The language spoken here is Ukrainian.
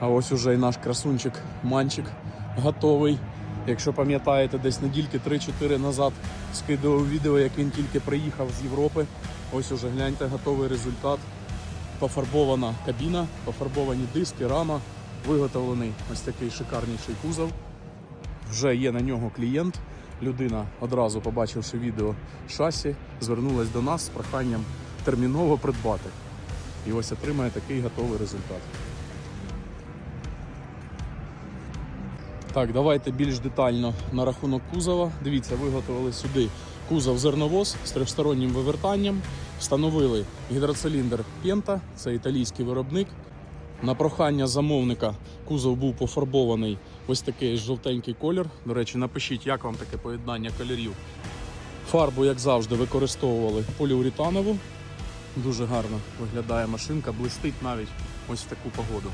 А ось уже і наш красунчик Манчик готовий. Якщо пам'ятаєте, десь недільки 3-4 назад скидував відео, як він тільки приїхав з Європи. Ось уже гляньте, готовий результат. Пофарбована кабіна, пофарбовані диски, рама, виготовлений ось такий шикарніший кузов. Вже є на нього клієнт. Людина, одразу побачивши відео шасі, звернулась до нас з проханням терміново придбати. І ось отримає такий готовий результат. Так, давайте більш детально на рахунок кузова. Дивіться, виготовили сюди кузов зерновоз з трьохстороннім вивертанням. Встановили гідроциліндр Пента, це італійський виробник. На прохання замовника кузов був пофарбований ось такий жовтенький колір. До речі, напишіть, як вам таке поєднання кольорів. Фарбу, як завжди, використовували поліуретанову. Дуже гарно виглядає машинка, блистить навіть ось в таку погоду.